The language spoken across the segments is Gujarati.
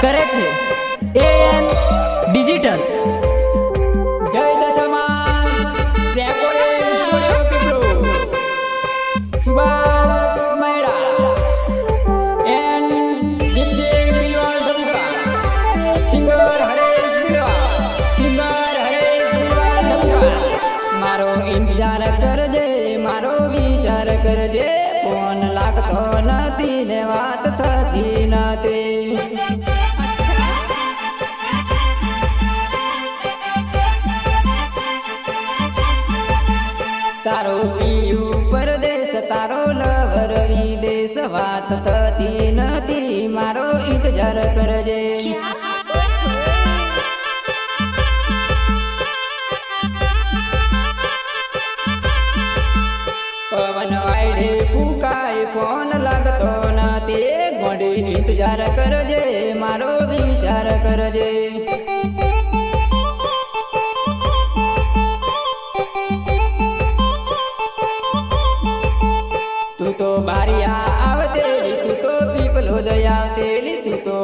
કરે છે. AN digital Jay Dashama recording studio singer Haresh singer Haresh મારો ઇંતજાર કરજે, મારો વિચાર કરજે. ફોન લાગતો નથી ને વાત થતી નથી. તારો પિયું પરદેશ, તારો લવર વિદેશ, વાત થતી નથી, મારો ઇંતજાર કરજે. પવન વાયડે ફૂકાય, ફોન લાગતો નથી, ગોડી ઇંતજાર કરજે, મારો વિચાર કરજે.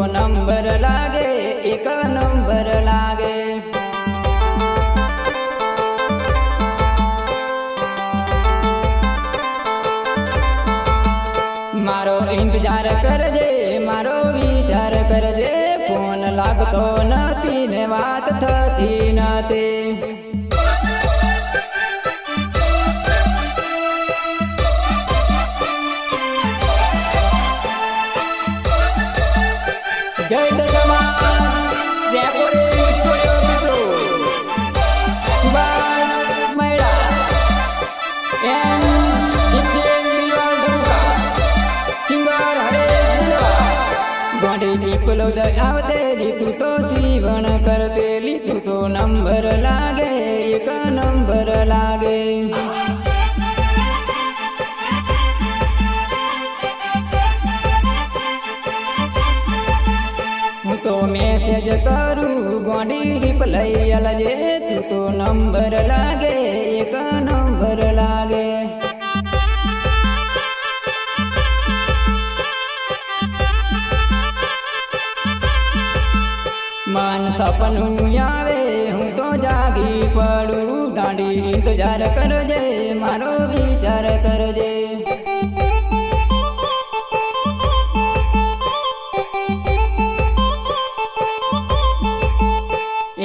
નંબર લાગે, એક નંબર લાગે. મારો ઇંતજાર કરજે, મારો વિચાર કરજે, ફોન લાગતો નથી ને વાત થતી નથી. ગોંડી આવતે લીધું તું તો સીવણ કરતે, લીધું તો નંબર લાગે, એક નંબર લાગે. હું તો મેસેજ કરું, ગોંડી રિપ્લાય અલજે, તું તો નંબર લાગે, એક નંબર લાગે. સપનું આવે, હું તો જાગી પડું. દાંડી ઇંતજાર કરજે, મારો વિચાર કરજે.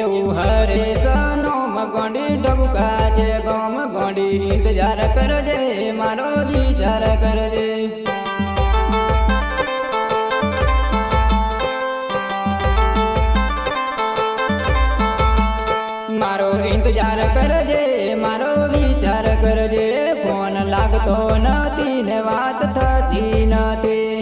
એવું હરે સનો મગોડી ડબકા છે ગમ ગોડી ઇંતજાર કરજે, મારો વિચાર કરજે. કરજે મારો વિચાર કરજે. ફોન લાગતો નથી ને વાત થતી નથી.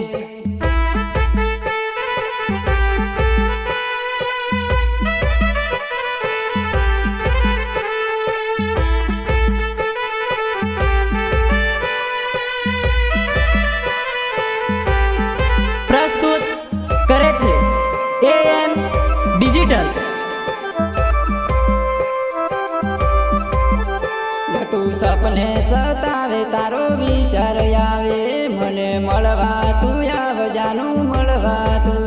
જાનું મળવા તું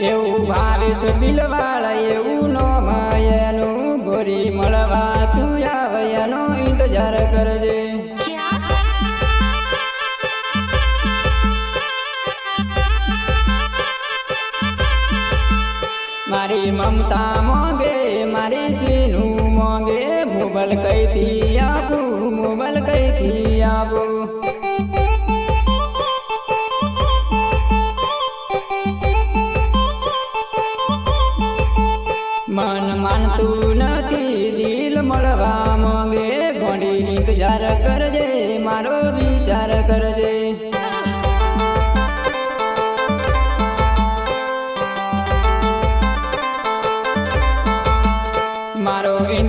એવું ભાવેશ બિલવાળ, એવું નો માયનું ગોરી મળવા તું એનો ઇંતજાર કરજે. મારી મમતા મોગે મારી સીનું મોગે કઈ થી આવું મોબલ કઈ થી મન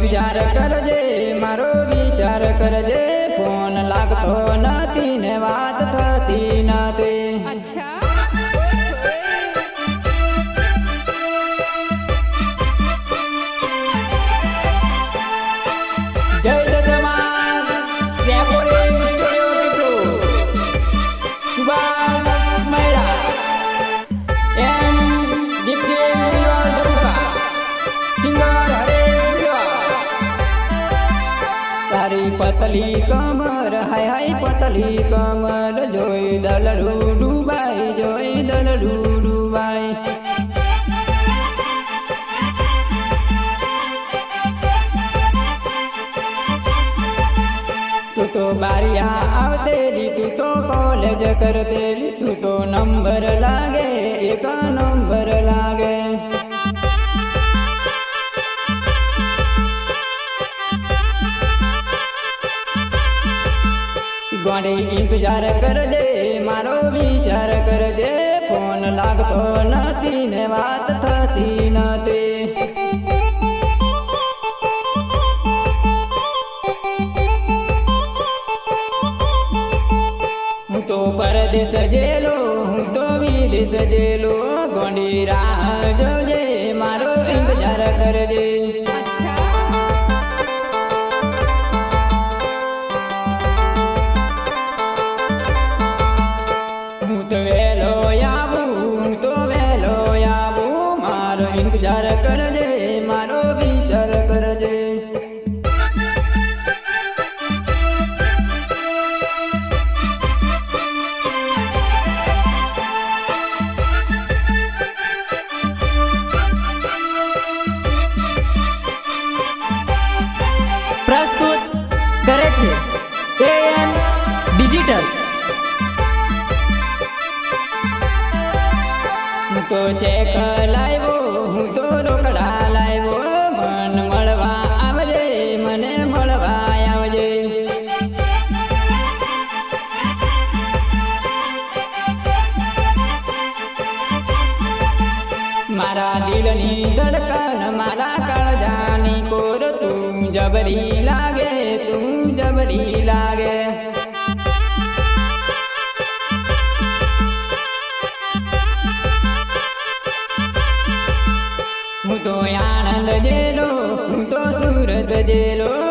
ઇંતજાર કરજે મારો વિચાર કરજે ફોન લાગતો નથી ને વાત તારી પતલી કમર, હાય હાય પતલી કમર, જોઈ દલડું ડૂબાઈ, જોઈ દલડું ડૂબાઈ. તું તો બારિયા આવતેલી, તું તો કોલેજ કરતેલી, તું તો નંબર લાગે, એક નંબર લાગે. ગોડી ઇંતજાર કરજે, મારો વિચાર કરજે, ફોન લાગતો નથી ને વાત થતી નથી. હું તો પરદેશ જેલો, હું તો વિદેશ જેલો, ગોંડી રાહ જોજે મારો ઇંતજાર કરજે. તો ચેક લાવ્યો, હું તો રોકડા લાવ્યો. મન મળવા આવજે, મને મળવા આવજે. મારા દિલની ધડકન, મારા કાળજાની કોર, તું જબરી લાગે, તું જબરી લાગે. સુરત જેલો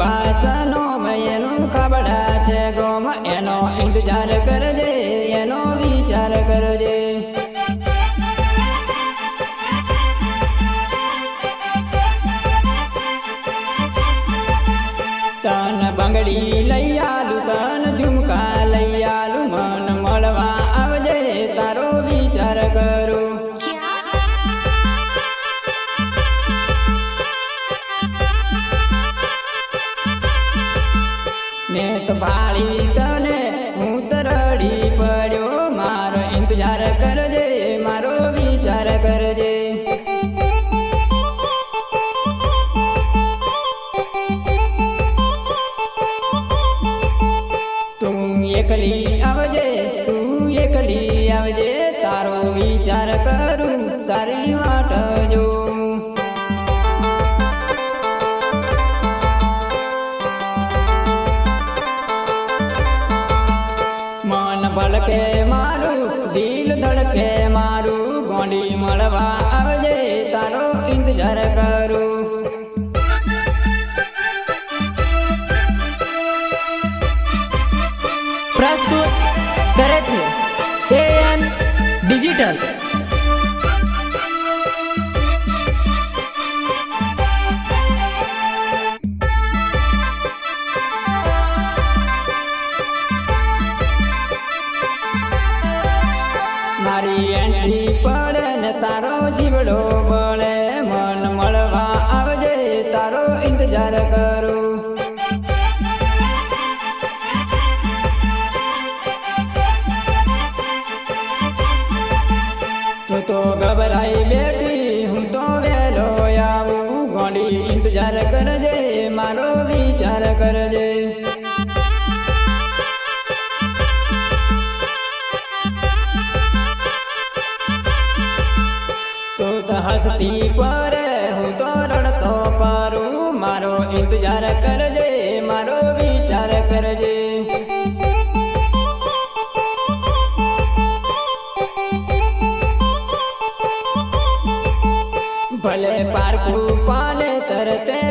એવું કરું તારી મારો વિચાર કરજે. તું હસતી પર હું તો રડતો પારું. મારો ઇંતજાર કરજે, મારો વિચાર કરજે. ભલે પારકું પાને તરતે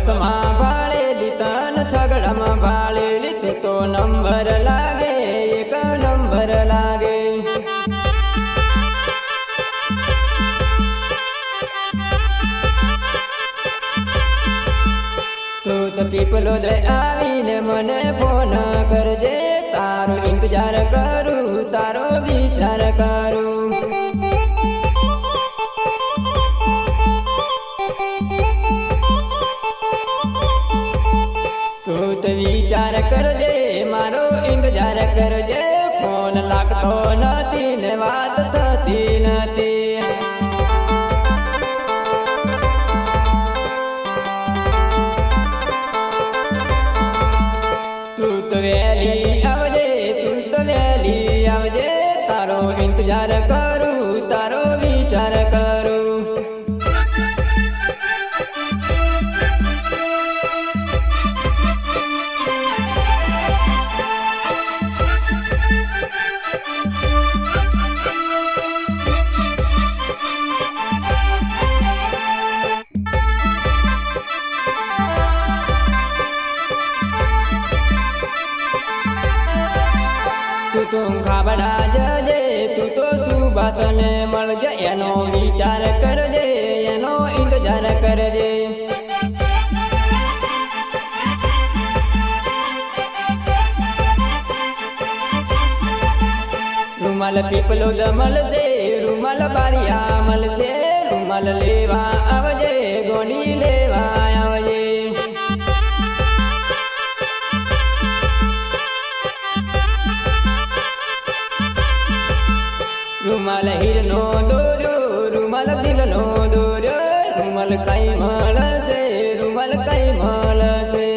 બસમાં ભાળેલી તન છગડામાં ભાળેલી તે તો નંબર લાગે એક નંબર લાગે પીપલો દે આવીને મને ફોન કરજે તારો ઇંતજાર કરું તારો વિચાર કરું કરજે મારો ઇંતજાર કરજે. ફોન લાગતો નથી ને વાત થતી નથી. સુભાષને મળજે, એનો વિચાર કરજે, એનો ઇંતજાર કરજે. રૂમાલ પીપલો જ મળશે રૂમાલ બારિયા મળશે, રૂમાલ લેવા આવજે, ગોળી લેવા રૂમાલ હીરનો દોર્યો રૂમાલ દિલનો દોર્યો રૂમાલ કઈ મળશે રૂમાલ કઈ મળશે